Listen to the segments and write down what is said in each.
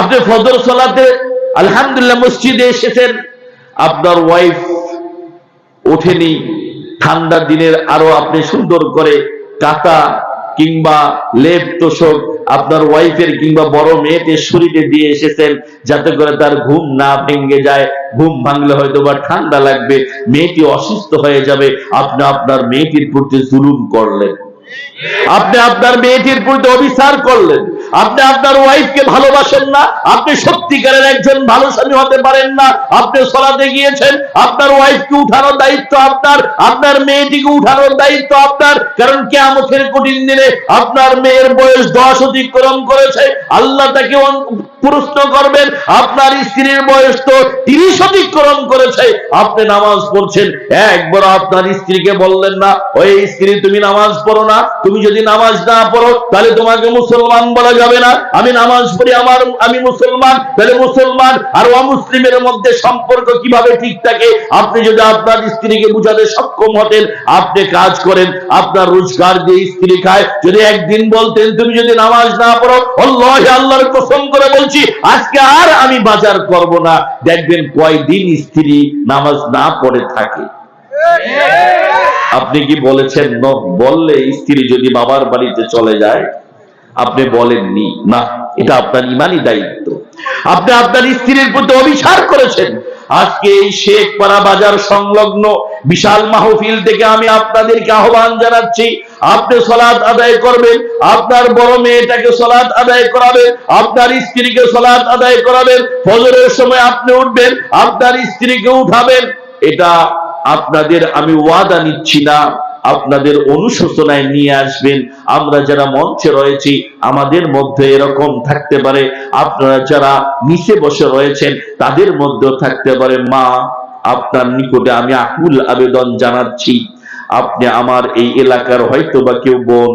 আপনি ফজর সালাতে আলহামদুলিল্লাহ মসজিদে এসেছেন, আপনার ওয়াইফ ওঠেনি ঠান্ডার দিনের আরও আপনি সুন্দর করে কাতা কিংবা লেপ তোষক আপনার ওয়াইফের কিংবা বড় মেয়েদের শরীরে দিয়ে এসেছেন, যাতে করে তার ঘুম না ভেঙে যায়, ঘুম ভাঙলে হয়তো বা ঠান্ডা লাগবে, মেয়েটি অসুস্থ হয়ে যাবে, আপনি আপনার মেয়েটির প্রতি জুলুম করলেন। আপনি আপনার মেয়েটির প্রতি অবিচার করলেন। আপনি আপনার ওয়াইফকে ভালোবাসেন না। আপনি সত্যিকারের একজন ভালো স্বামী হতে পারেন না। আপনি সলাতে গিয়েছেন। আপনার ওয়াইফকে উঠানোর দায়িত্ব আপনার। আপনার মেয়েটিকে উঠানোর দায়িত্ব আপনার। কারণ কেমতের কঠিন দিনে আপনার মেয়ের বয়স দশ অতিক্রম করেছে। আল্লাহ তাকে প্রশ্ন করবেন, আপনার স্ত্রীর বয়স তো তিরিশ অতিক্রম করেছে। আপনি নামাজ পড়ছেন। একবার আপনার স্ত্রীকে বললেন না, ওই স্ত্রী, তুমি নামাজ পড়ো না। তুমি যদি নামাজ না পড়ো, তাহলে তোমাকে মুসলমান বলা যাবে না। আমি নামাজ পড়ি, আমার, আমি মুসলমান, তাহলে মুসলমান আর অমুসলিমের মধ্যে সম্পর্ক কীভাবে ঠিক থাকে? আপনি যদি আপনার স্ত্রীকে বুঝাতে সক্ষম হতেন, আপনি কাজ করেন, আপনার রোজগার দিয়ে স্ত্রী খায়। যদি একদিন বলতেন, তুমি যদি নামাজ না পড়ো আল্লাহ আল্লাহর কসম করে বলছি, আজকে আর আমি বাজার করব না। দেখবেন কয়দিন স্ত্রী নামাজ না পড়ে থাকে। আপনি কি বলেছেন বললে স্ত্রী যদি বাবার বাড়িতে চলে যায়, আপনি বলেননি। না, এটা আপনার ইমানই দায়িত্ব। আপনি আপনার স্ত্রীর প্রতি অবিচার করেছেন। আজকে এই শেখ পাড়া বাজার সংলগ্ন বিশাল মাহফিল থেকে আমি আপনাদেরকে আহ্বান জানাচ্ছি, আপনি সলাৎ আদায় করবেন, আপনার বড় মেয়েটাকে সলাদ আদায় করাবেন, আপনার স্ত্রীকে সলাদ আদায় করাবেন, ফজরের সময় আপনি উঠবেন, আপনার স্ত্রীকে উঠাবেন, এটা আপনাদের আমি ওয়াদা নিচ্ছি না। আপনাদের অনুশোচনায় নিয়ে আসবেন। আমরা যারা মঞ্চে রয়েছি, আমাদের মধ্যে এরকম থাকতে পারে। আপনারা যারা নিচে বসে রয়েছেন, তাদের মধ্যেও থাকতে পারে। মা, আপনার নিকটে আমি আকুল আবেদন জানাচ্ছি। আপনি আমার এই এলাকার হয়তো বা কেউ বোন,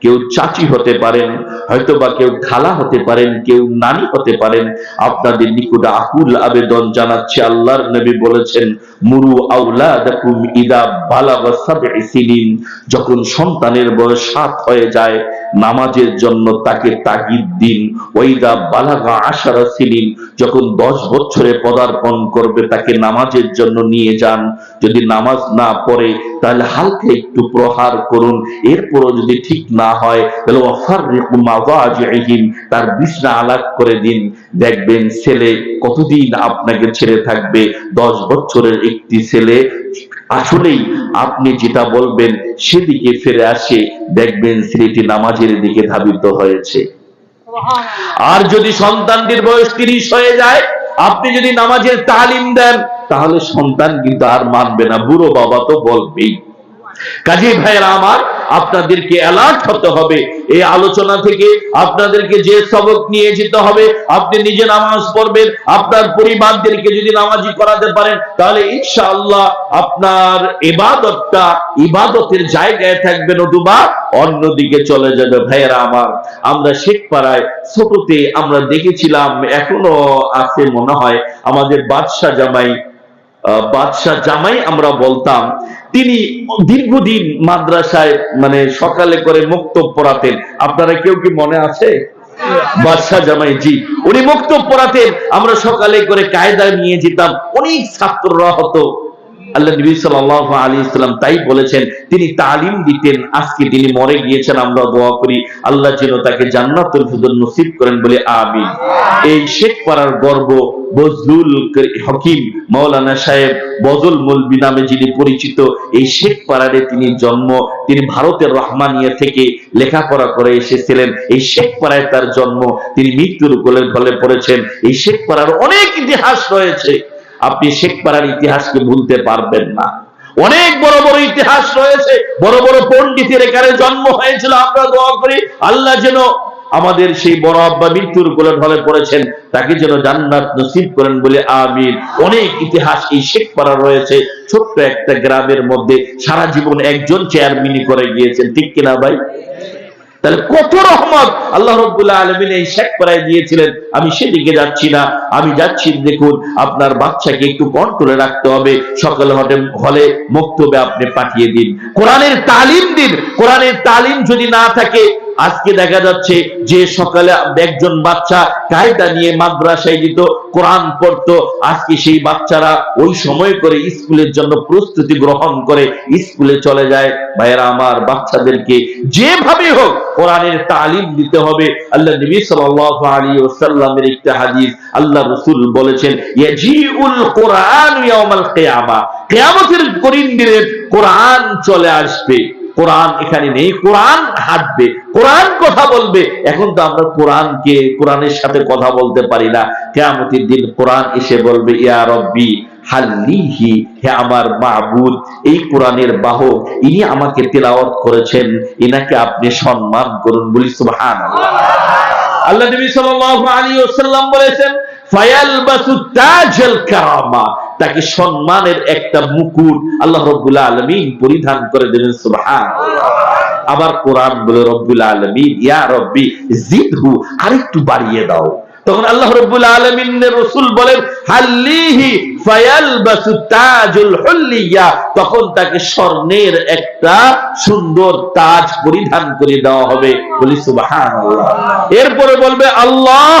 কেউ চাচি হতে পারেন হয়তো বা কেউ খালা হতে পারেন, কেউ নানি হতে পারেন। আপনাদের নিকটে আকুল আবেদন জানাচ্ছে, আল্লাহর নবী বলেছেন, মুরু আউলাদাকুম ইদা বালাগা সাবঈ যখন সন্তানের বয়স সাত হয়ে যায়, নামাজের জন্য তাকে তাগিদ দিন। ওইদা বালাগা আশারা সিনিন। যখন দশ বছরে পদার্পণ করবে, তাকে নামাজের জন্য নিয়ে যান। যদি নামাজ না পড়ে, তাহলে হালকা একটু প্রহার করুন। এরপরও যদি ঠিক না হয়, তাহলে ওয়াফাররিকু মাওয়াজিহিম তার বিছনা আলাগ করে দিন। দেখবেন ছেলে কতদিন আপনাকে ছেড়ে থাকবে? দশ বছরের একটি ছেলে। আসলেই আপনি যেটা বলবেন সেদিকে ফিরে আসে। দেখবেন ছেলেটি নামাজের দিকে ধাবিত হয়েছে। আর যদি সন্তানটির বয়স তিরিশ হয়ে যায় আপনি যদি নামাজের তালিম দেন তাহলে সন্তান কিন্তু আর মানবে না। বুড়ো বাবা তো বলবেই। কাজী ভাইয়েরা আমার আপনাদেরকে অ্যালার্ট হতে হবে। এই আলোচনা থেকে আপনাদেরকে যে সবক নিয়ে যেতে হবে, আপনি নিজে নামাজ পড়বেন, আপনার পরিবারদেরকে যদি নামাজি করাতে পারেন, তাহলে ইনশাআল্লাহ আপনার ইবাদতটা ইবাদতের জায়গায় থাকবে, নতুবা অন্যদিকে চলে যাবে। ভাইয়েরা আমার, আমরা শেখ পাড়ায় ছোটতে আমরা দেখেছিলাম, এখনও আছে মনে হয়, আমাদের বাদশাহ জামাই বাদশাহ জামাই আমরা বলতাম, তিনি দীর্ঘদিন মাদ্রাসায় মানে সকালে করে মুক্তব পড়াতেন। আপনারা কেউ কি মনে আছে? বাদশাহ জামাই, জি। উনি মুক্তব পড়াতেন, আমরা সকালে করে কায়দা নিয়ে যেতাম। অনেক ছাত্ররা হতো। আল্লাহ নবী সাল্লাল্লাহু আলাইহি সাল্লাম তাই বলেছেন, তিনি তালিম দিতেন, আজকে তিনি মরে গিয়েছেন, আমরা দোয়া করি, আল্লাহ যেন তাকে জান্নাতুল ফিরদৌস নসিব করেন বলে আমিন। এই শেখ পাড়ার গর্ব বজলুল হকিম মাওলানা সাহেব বজল মলবি নামে যিনি পরিচিত, এই শেখ পাড়ারে তিনি জন্ম, তিনি ভারতের রহমানিয়া থেকে লেখাপড়া করে এসেছিলেন। এই শেখ পাড়ায় তার জন্ম, তিনি মৃত্যুর কোলে ফলে পড়েছেন। এই শেখ পাড়ার অনেক ইতিহাস রয়েছে। আপনি শেখ পাড়ার ইতিহাসকে ভুলতে পারবেন না। অনেক বড় বড় ইতিহাস রয়েছে, বড় বড় পণ্ডিতের এখানে জন্ম হয়েছিল, আমরা দোয়া করি, আল্লাহ যেন আমাদের সেই বড় আব্বা মৃত্যুর কোলে ঢলে পড়েছেন, তাকে যেন জান্নাত নসিব করেন বলে আমির অনেক ইতিহাস এই শেখ পাড়া রয়েছে, ছোট্ট একটা গ্রামের মধ্যে সারা জীবন একজন চেয়ারম্যানই করে গিয়েছেন, ঠিক কিনা ভাই? তাহলে কত রহমত আল্লাহ রব্বুল্লাহ আলমিন এই শেখ করায় দিয়েছিলেন। আমি সেদিকে যাচ্ছি না। আমি যাচ্ছি, দেখুন, আপনার বাচ্চাকে একটু কন্ট্রোলে রাখতে হবে। সকাল হটে হলে মক্তবে আপনি পাঠিয়ে দিন। কোরআনের তালিম দিন। কোরআনের তালিম যদি না থাকে আজকে দেখা যাচ্ছে যে সকালে একজন বাচ্চা কায়দা নিয়ে মাদ্রাসায় দিত, কোরআন পড়তো। আজকে সেই বাচ্চারা ওই সময় করে স্কুলের জন্য প্রস্তুতি গ্রহণ করে, স্কুলে চলে যায়। ভাইয়েরা, আমার বাচ্চাদেরকে যেভাবে হোক কোরআনের তালিম দিতে হবে। আল্লাহ নবী সাল্লাল্লাহু আলাইহি ওয়াসাল্লামের একটা হাদিস আল্লাহ রাসূল বলেছেন কোরআন কিয়ামতের করিম দিনের কোরআন চলে আসবে। কোরআন এখানে নেই, কোরআন হাঁটবে, কোরআন কথা বলবে। এখন তো আমরা কোরআনকে, কোরআনের সাথে কথা বলতে পারি না। কেয়ামতের দিন কোরআন এসে বলবে, ইয়া রব্বি হাল্লিহি হে আমার মাহবুদ এই কোরআনের বাহক, ইনি আমাকে তেলাওয়াত করেছেন, ইনাকে আপনি সম্মান করুন। বলি আল্লাহ নবী সাল্লাল্লাহু আলাইহি বলেছেন, ফায়ালবাসু তাজাল কারামা। তাকে সম্মানের একটা মুকুট আল্লাহ রাব্বুল আলামিন পরিধান করে দেবেন, সুবহানাল্লাহ। আবার কোরআন বলে, রব্বুল আলামিন, ইয়া রব্বি জিদহু, আরেকটু বাড়িয়ে দাও। তখন আল্লাহ রব্বুল আলমিনের রসুল বলেন, হাল্লিহি ফায়ালবাসু তাজুল হুল্লিয়া। তখন তাকে স্বর্ণের একটা সুন্দর তাজ পরিধান করে দেওয়া হবে। বলি, সুবহানাল্লাহ। এরপরে বলবে, আল্লাহ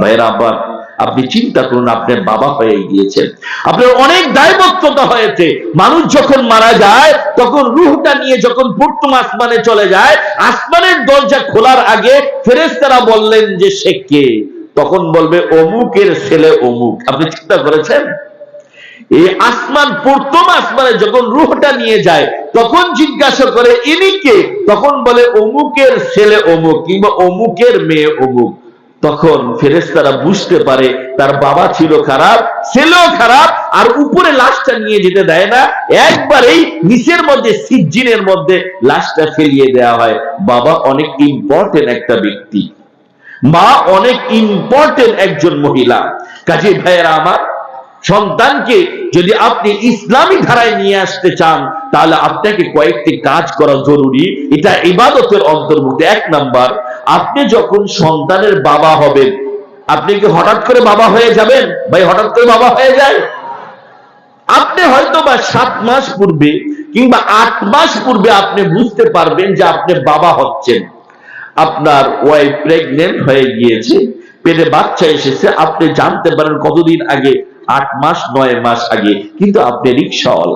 ভাইয়েরা, আব্বার, আপনি চিন্তা করুন, আপনার বাবা হয়ে গিয়েছেন। আপনার অনেক দায়বদ্ধতা হয়েছে। মানুষ যখন মারা যায়, তখন রুহটা নিয়ে যখন প্রথম আসমানে চলে যায়, আসমানের দরজা খোলার আগে ফেরেশতারা বললেন যে, সে কে? তখন বলবে, অমুকের ছেলে অমুক। আপনি চিন্তা করেছেন? এই আসমান, প্রথম আসমানে যখন রুহটা নিয়ে যায়, তখন জিজ্ঞাসা করে, ইনি কে? তখন বলে, অমুকের ছেলে অমুক কিংবা অমুকের মেয়ে অমুক। তখন ফেরেশতারা বুঝতে পারে তার বাবা ছিল খারাপ, ছেলেও খারাপ, আর উপরে লাশটা নিয়ে যেতে দেয় না। একবারেই নিচের মধ্যে সিজিনের মধ্যে লাশটা ফেলিয়ে দেওয়া হয়। বাবা অনেক ইম্পর্টেন্ট একটা ব্যক্তি। মা অনেক ইম্পর্টেন্ট একজন মহিলা। কাজে ভাইয়েরা আমার, সন্তানকে যদি আপনি ইসলামী ধারায় নিয়ে আসতে চান, তাহলে আপনাকে কয়েকটি কাজ করা জরুরি। এটা ইবাদতের অন্তর্ভুক্ত। এক নাম্বার আপনি যখন সন্তানের বাবা হবেন, আপনি কি হঠাৎ করে বাবা হয়ে যাবেন? ভাই, হঠাৎ করে বাবা হয়ে যায়। আপনি হয়তো বা সাত মাস পূর্বে কিংবা আট মাস পূর্বে আপনি বুঝতে পারবেন যে আপনি বাবা হচ্ছেন। আপনার ওয়াইফ প্রেগনেন্ট হয়ে গিয়েছে, পেটে বাচ্চা এসেছে, আপনি জানতে পারেন কতদিন আগে? আট মাস, নয় মাস আগে। কিন্তু আপনি রিক্সাওয়ালা।